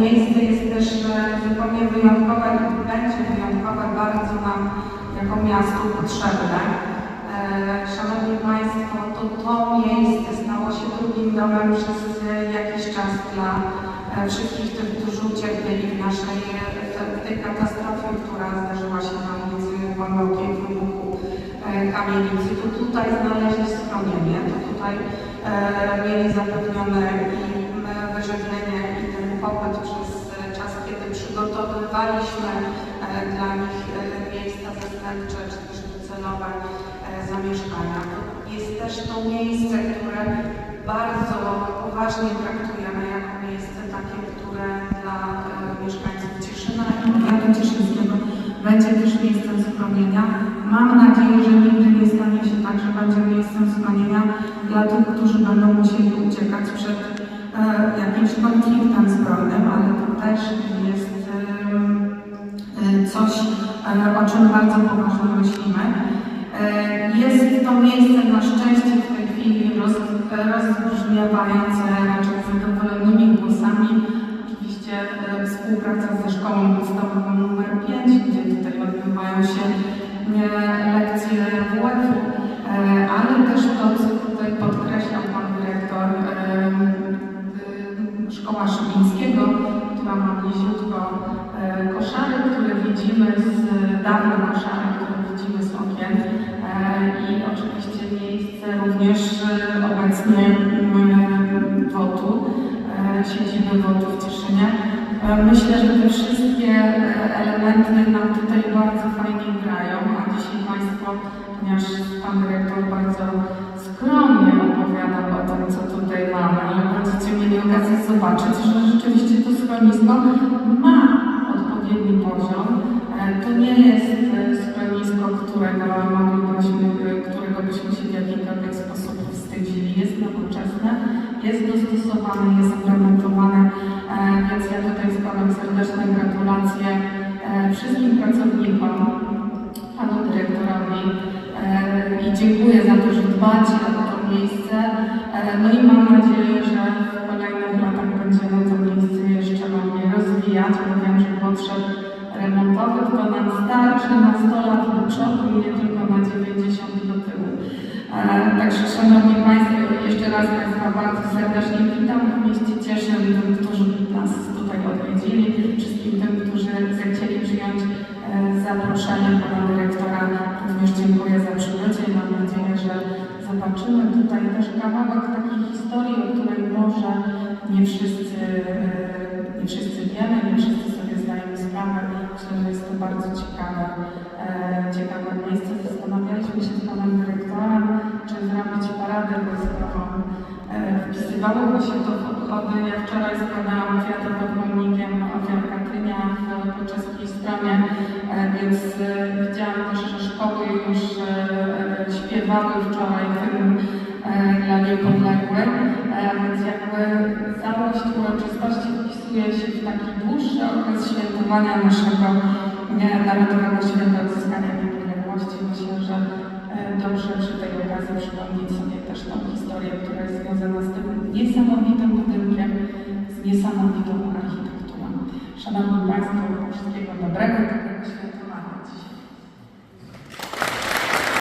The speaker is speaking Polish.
miejsce jest też zupełnie wyjątkowe, będzie wyjątkowe bardzo nam jako miastu potrzebne. E, Szanowni Państwo, to to miejsce stało się drugim domem przez jakiś czas dla e, wszystkich tych, którzy ucierpieli w naszej w tej katastrofie, która zdarzyła się na ulicy Głębokiej w wybuchu e, kamienicy. To tutaj znaleźli schronienie, to tutaj mieli zapewnione i m, pobyt przez e, czas, kiedy przygotowywaliśmy e, dla nich e, miejsca zastępcze czy też docelowe zamieszkania. Jest też to miejsce, które bardzo poważnie traktujemy jako miejsce takie, które dla mieszkańców Cieszyna i powiatu cieszyńskiego będzie też miejscem schronienia. Mam nadzieję, że nigdy nie stanie się tak, że będzie miejscem schronienia dla tych, którzy będą musieli uciekać przed jakimś konfliktem zbrojnym, ale to też jest e, coś, e, o czym bardzo poważnie myślimy. E, Jest to miejsce na szczęście w tej chwili roz, rozbrzmiewające raczej zadowolonymi głosami. Oczywiście e, współpraca ze szkołą podstawową nr 5, gdzie tutaj odbywają się dawne koszary, które widzimy z okien. E, i oczywiście miejsce również e, obecnie mm, WOTU, e, siedziby WOTU w Cieszynie. E, Myślę, że te wszystkie e, elementy nam tutaj bardzo fajnie grają, a dzisiaj Państwo, ponieważ Pan Dyrektor bardzo skromnie opowiadał o tym, co tutaj mamy, ale będziecie mieli okazję zobaczyć, że rzeczywiście to schronisko ma odpowiedni poziom. E, To nie jest e, schronisko, którego moglibyśmy, którego byśmy się w jakikolwiek sposób wstydzili. Jest nowoczesne, jest dostosowane, jest implementowane, e, więc ja tutaj składam serdeczne gratulacje wszystkim pracownikom, panu dyrektorowi i dziękuję za to, że dbacie starczy na 100 lat do przodu i nie tylko na 90 do tyłu. E, Także Szanowni Państwo, jeszcze raz Państwa bardzo serdecznie witam w mieście Cieszyn, tym, którzy nas tutaj odwiedzili, wszystkim tym, którzy zechcieli przyjąć e, zaproszenie Pana Dyrektora. Również dziękuję za przybycie i mam nadzieję, że zobaczymy tutaj też kawałek takiej historii, o której może nie wszyscy, e, nie wszyscy wiemy, nie wszyscy sobie zdajemy Wpisywałoby się to w obchody. Ja wczoraj składałam kwiaty pod pomnikiem ofiar Katynia w poczeskiej stronie, e, więc e, widziałam też, że szkoły już e, śpiewały wczoraj hymn e, dla niepodległych, więc jakby całość uroczystości wpisuje się w taki dłuższy okres świętowania naszego Narodowego Święta Odzyskania Niepodległości. Myślę, że dobrze przy tej okazji przypomnieć sobie też tą historię, która jest związana z tym niesamowitym budynkiem, z niesamowitą architekturą. Szanowni Państwo, wszystkiego dobrego.